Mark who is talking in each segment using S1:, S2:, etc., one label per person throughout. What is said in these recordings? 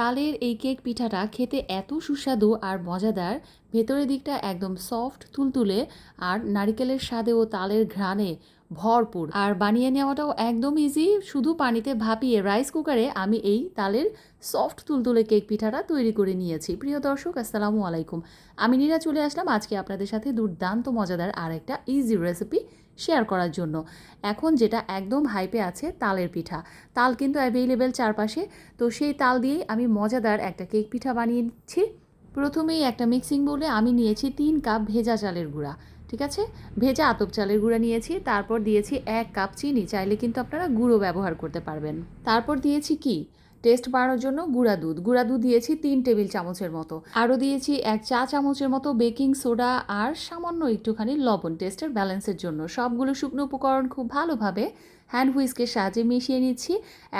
S1: তালের এই কেক পিঠাটা খেতে এত সুস্বাদু আর মজাদার, ভেতরের দিকটা একদম সফট তুলতুলে আর নারিকেলের স্বাদে ও তালের ঘ্রাণে ভরপুর। আর বানিয়ে নেওয়াটাও একদম ইজি শুধু পানিতে ভাপিয়ে রাইস কুকারে আমি এই তালের সফট তুলতুলে কেক পিঠাটা তৈরি করে নিয়েছি। প্রিয় দর্শক, আসসালামু আলাইকুম। আমি নীরা চলে আসলাম। আজকে আপনাদের সাথে দুর্দান্ত মজাদার আর একটা ইজি রেসিপি শেয়ার করার জন্য। এখন যেটা একদম হাইপে আছে, তালের পিঠা। তাল কিন্তু অ্যাভেলেবেল চারপাশে। তো সেই তাল দিয়েই আমি মজাদার একটা কেক পিঠা বানিয়ে নিচ্ছি। প্রথমেই একটা মিক্সিং বোলে আমি নিয়েছি তিন কাপ ভেজা চালের গুঁড়া, ঠিক আছে? ভেজা আতপ চালের গুঁড়া নিয়েছি, তারপর দিয়েছি এক কাপ চিনি, চাইলে কিন্তু আপনারা গুঁড়ো ব্যবহার করতে পারবেন। তারপর দিয়েছি কি? টেস্ট বাড়ানোর জন্য গুঁড়া দুধ। গুঁড়া দুধ দিয়েছি তিন টেবিল চামচের মতো। আরও দিয়েছি এক চা চামচের মতো বেকিং সোডা আর সামান্য একটুখানি লবণ। টেস্টের ব্যালেন্সের জন্য সবগুলো শুকনো উপকরণ খুব ভালোভাবে হ্যান্ড হুইস্কের সাহায্যে মিশিয়ে নিচ্ছি।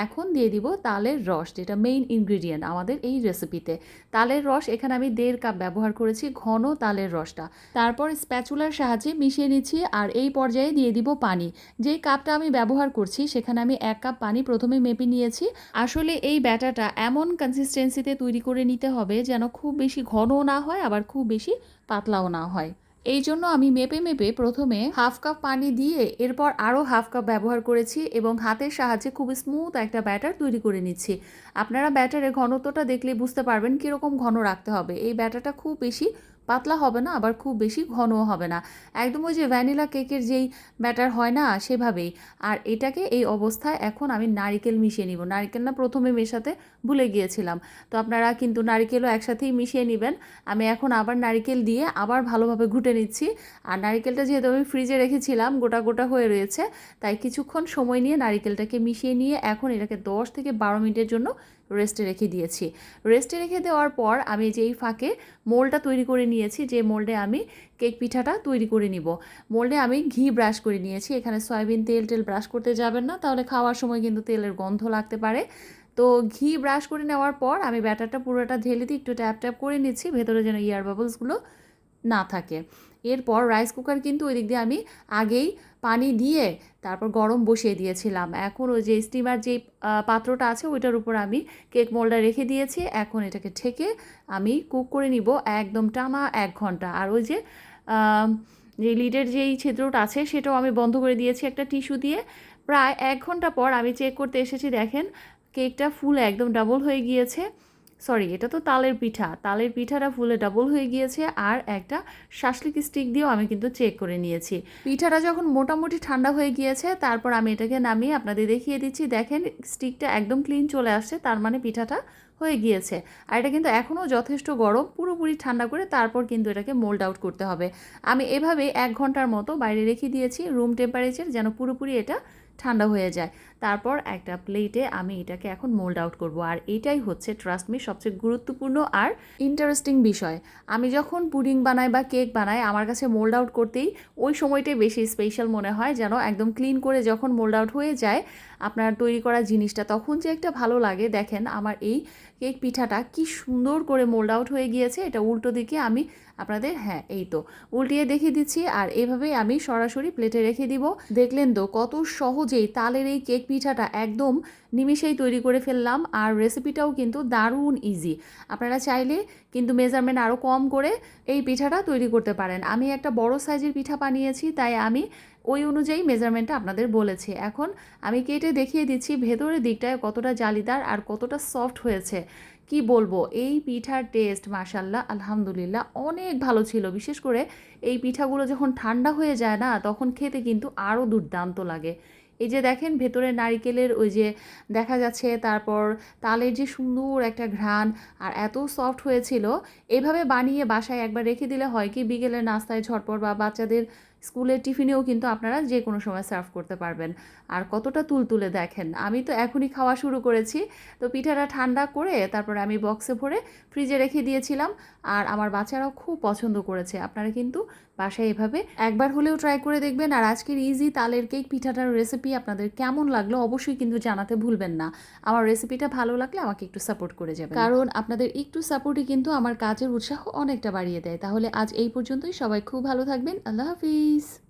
S1: এখন দিয়ে দিব তালের রস, যেটা মেইন ইনগ্রিডিয়েন্ট আমাদের এই রেসিপিতে তালের রস, এখানে আমি দেড় কাপ ব্যবহার করেছি ঘন তালের রসটা। তারপর স্প্যাচুলার সাহায্যে মিশিয়ে নিচ্ছি আর এই পর্যায়ে দিয়ে দিব পানি। যেই কাপটা আমি ব্যবহার করছি, সেখানে আমি এক কাপ পানি প্রথমে মেপে নিয়েছি। আসলে এই ব্যাটাটা এমন কনসিস্টেন্সিতে তৈরি করে নিতে হবে যেন খুব বেশি ঘনও না হয়, আবার খুব বেশি পাতলাও না হয়। এই জন্য আমি মেপে মেপে প্রথমে হাফ কাপ পানি দিয়ে এরপর আরও হাফ কাপ ব্যবহার করেছি এবং হাতের সাহায্যে খুব স্মুথ একটা ব্যাটার তৈরি করে নিচ্ছি। আপনারা ব্যাটারের ঘনত্বটা দেখলে বুঝতে পারবেন কীরকম ঘন রাখতে হবে। এই ব্যাটারটা খুব বেশি পাতলা হবে না, আবার খুব বেশি ঘনও হবে না। একদম ওই যে ভ্যানিলা কেকের যেই ব্যাটার হয় না, সেভাবেই। আর এটাকে এই অবস্থায় এখন আমি নারিকেল মিশিয়ে নিব। নারিকেল না প্রথমে মেশাতে ভুলে গিয়েছিলাম। তো আপনারা কিন্তু নারিকেলও একসাথেই মিশিয়ে নেবেন। আমি এখন আবার নারিকেল দিয়ে আবার ভালোভাবে ঘুটে নিচ্ছি। আর নারিকেলটা যেহেতু আমি ফ্রিজে রেখেছিলাম, গোটা গোটা হয়ে রয়েছে, তাই কিছুক্ষণ সময় নিয়ে নারিকেলটাকে মিশিয়ে নিয়ে এখন এটাকে দশ থেকে বারো মিনিটের জন্য রেস্টে রেখে দিয়েছি। রেস্টে রেখে দেওয়ার পর আমি যেই ফাঁকে মোলটা তৈরি করে নিয়েছি, যে মোল্ডে আমি কেক পিঠাটা তৈরি করে নিব। মোল্ডে আমি ঘি ব্রাশ করে নিয়েছি। এখানে সয়াবিন তেল টেল ব্রাশ করতে যাবেন না, তাহলে খাওয়ার সময় কিন্তু তেলের গন্ধ লাগতে পারে। তো ঘি ব্রাশ করে নেওয়ার পর আমি ব্যাটারটা পুরোটা ঢেলে দিয়ে একটু ট্যাপ ট্যাপ করে নিচ্ছি, ভেতরে যেন ইয়ার বাবলসগুলো না থাকে। এরপর রাইস কুকার কিন্তু ওই দিক দিয়ে আমি আগেই পানি দিয়ে তারপর গরম বসিয়ে দিয়েছিলাম। এখন ওই যে স্টিমার যে পাত্রটা আছে ওইটার উপর আমি কেক মোল্ডটা রেখে দিয়েছি। এখন এটাকে ঠেকে আমি কুক করে নিব একদম টানা এক ঘণ্টা। আর ওই যে যে লিডের যেই ছিদ্রটা আছে সেটাও আমি বন্ধ করে দিয়েছি একটা টিস্যু দিয়ে। প্রায় এক ঘণ্টা পর আমি চেক করতে এসেছি দেখেন কেকটা ফুল একদম ডাবল হয়ে গিয়েছে। সরি, এটা তো তালের পিঠা। তালের পিঠাটা ফুলে ডাবল হয়ে গিয়েছে আর একটা শাসলিক স্টিক দিয়েও আমি কিন্তু চেক করে নিয়েছি। পিঠাটা যখন মোটামুটি ঠান্ডা হয়ে গিয়েছে, তারপর আমি এটাকে নামিয়ে আপনাদের দেখিয়ে দিচ্ছি। দেখেন স্টিকটা একদম ক্লিন চলে আসছে, তার মানে পিঠাটা হয়ে গিয়েছে। আর এটা কিন্তু এখনও যথেষ্ট গরম, পুরোপুরি ঠান্ডা করে তারপর কিন্তু এটাকে মোল্ড আউট করতে হবে। আমি এভাবে এক ঘণ্টার মতো বাইরে রেখে দিয়েছি রুম টেম্পারেচার যেন পুরোপুরি এটা ঠান্ডা হয়ে যায়। তারপর একটা প্লেটে আমি এটাকে এখন মোল্ড আউট করব। আর এটাই হচ্ছে ট্রাস্ট মি সবচেয়ে গুরুত্বপূর্ণ আর ইন্টারেস্টিং বিষয়। আমি যখন পুডিং বানাই বা কেক বানাই, আমার কাছে মোল্ড আউট করতেই ওই সময়টাই বেশি স্পেশাল মনে হয়, যেন একদম ক্লিন করে যখন মোল্ড আউট হয়ে যায়, আপনার তৈরি করা জিনিসটা তখন যে একটা ভালো লাগে। দেখেন আমার এই কেক পিঠাটা কি সুন্দর করে মোল্ড আউট হয়ে গিয়েছে, এটা উল্টো দিকে আমি আপনাদের হ্যাঁ এই তো, উল্টিয়ে দেখিয়ে দিচ্ছি। আর এভাবেই আমি সরাসরি প্লেটে রেখে দিব। দেখলেন তো কত সহজেই তালের এই কেক পিঠাটা একদম নিমিষেই তৈরি করে ফেললাম আর রেসিপিটাও কিন্তু দারুণ ইজি আপনারা চাইলে কিন্তু মেজারমেন্ট আরও কম করে এই পিঠাটা তৈরি করতে পারেন। আমি একটা বড় সাইজের পিঠা বানিয়েছি, তাই আমি ওই অনুযায়ী মেজারমেন্টটা আপনাদের বলেছি। এখন আমি কেটে দেখিয়ে দিচ্ছি ভেতরের দিকটায় কতটা জালিদার আর কতটা সফট হয়েছে। কি বলব? এই পিঠার টেস্ট মাসাল্লাহ আলহামদুলিল্লাহ, অনেক ভালো ছিল। বিশেষ করে এই পিঠাগুলো যখন ঠান্ডা হয়ে যায় না, তখন খেতে কিন্তু আরও দুর্দান্ত লাগে। এই যে দেখেন ভেতরে নারিকেলের ওই যে দেখা যাচ্ছে, তারপর তালের যে সুন্দর একটা ঘ্রাণ আর এত সফট হয়েছিল, এভাবে বানিয়ে বাসায় একবার রেখে দিলে হয় কি বিকেলের নাস্তায় ঝটপট বা বাচ্চাদের স্কুলের টিফিনেও কিন্তু আপনারা যে কোনো সময় সার্ভ করতে পারবেন। আর কতটা তুলতুলে দেখেন, আমি তো এখনই খাওয়া শুরু করেছি। তো পিঠাটা ঠান্ডা করে তারপরে আমি বক্সে ভরে ফ্রিজে রেখে দিয়েছিলাম। আর আমার বাচ্চারাও খুব পছন্দ করেছে। আপনারা কিন্তু বাসায় এভাবে একবার হলেও ট্রাই করে দেখবেন। আর আজকের ইজি তালের কেক পিঠাটার রেসিপি আপনাদের কেমন লাগল অবশ্যই কিন্তু জানাতে ভুলবেন না। আমার রেসিপিটা ভালো লাগলে আমাকে একটু সাপোর্ট করে যাবেন। কারণ আপনাদের একটু সাপোর্টই কিন্তু আমার কাজের উৎসাহ অনেকটা বাড়িয়ে দেয়। তাহলে আজ এই পর্যন্তই। সবাই খুব ভালো থাকবেন। আল্লাহ হাফিজ। Peace.